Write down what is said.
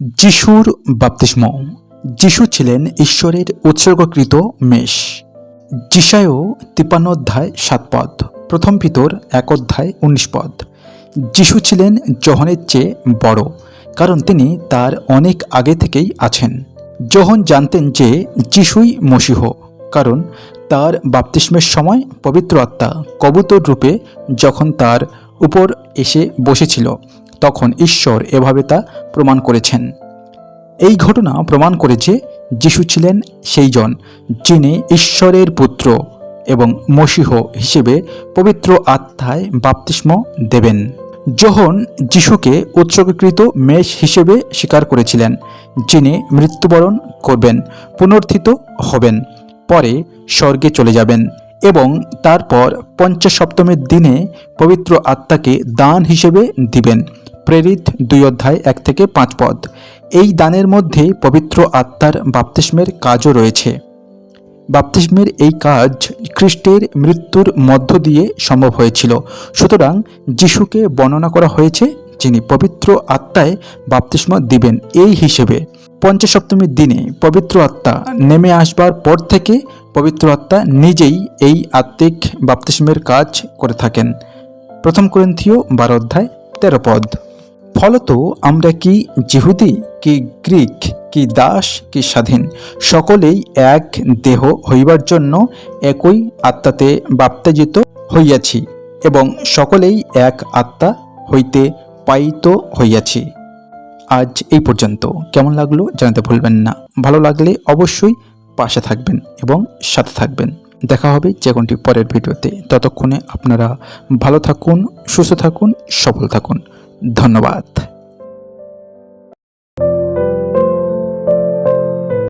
যিশুর বাপ্তিস্ম। যিশু ছিলেন ঈশ্বরের উৎসর্গকৃত মেষ। যিশায়ও তিপ্পান্ন অধ্যায় সাত পদ, প্রথম ভিতর এক অধ্যায় উনিশ পদ। যিশু ছিলেন জহনের চেয়ে বড়, কারণ তিনি তার অনেক আগে থেকেই আছেন। জহন জানতেন যে যিশুই মসিহ, কারণ তার বাপ্তিস্মের সময় পবিত্র আত্মা কবুতর রূপে যখন তার উপর এসে বসেছিল তখন ঈশ্বর এভাবে তা প্রমাণ করেছেন। এই ঘটনা প্রমাণ করে যে যিশু ছিলেন সেই জন যিনি ঈশ্বরের পুত্র এবং মসিহ হিসেবে পবিত্র আত্মায় বাপ্তিস্ম দেবেন। যখন যিশুকে উৎসর্গীকৃত মেষ হিসেবে স্বীকার করেছিলেন, যিনি মৃত্যুবরণ করবেন পুনর্থিত হবেন, পরে স্বর্গে চলে যাবেন এবং তারপর পঞ্চাশ সপ্তমের দিনে পবিত্র আত্মাকে দান হিসেবে দিবেন। প্রেরিত দুই অধ্যায় এক থেকে পাঁচ পদ। এই দানের মধ্যে পবিত্র আত্মার বাপ্তিস্মের কাজও রয়েছে। বাপ্তিস্মের এই কাজ খ্রিস্টের মৃত্যুর মধ্য দিয়ে সম্ভব হয়েছিল। সুতরাং যিশুকে বর্ণনা করা হয়েছে যিনি পবিত্র আত্মায় বাপ্তিস্ম দিবেন। এই হিসেবে পঞ্চসপ্তমীর দিনে পবিত্র আত্মা নেমে আসবার পর থেকে পবিত্র আত্মা নিজেই এই আত্মিক বাপ্তিস্মের কাজ করে থাকেন। প্রথম গ্রন্থীয় বারো অধ্যায় তেরো পদ। ফলত আমরা কি জিহুদি কি গ্রিক, কি দাস, কি স্বাধীন, সকলেই এক দেহ হইবার জন্য একই আত্মাতে বাপ্তাজিত হইয়াছি এবং সকলেই এক আত্মা হইতে পাইত হইয়াছি। আজ এই পর্যন্ত। কেমন লাগল জানাতে ভুলবেন না। ভালো লাগলে অবশ্যই পাশে থাকবেন এবং সাথে থাকবেন। দেখা হবে যে কোনটি পরের ভিডিওতে। ততক্ষণে আপনারা ভালো থাকুন, সুস্থ থাকুন, সফল থাকুন। ধন্যবাদ।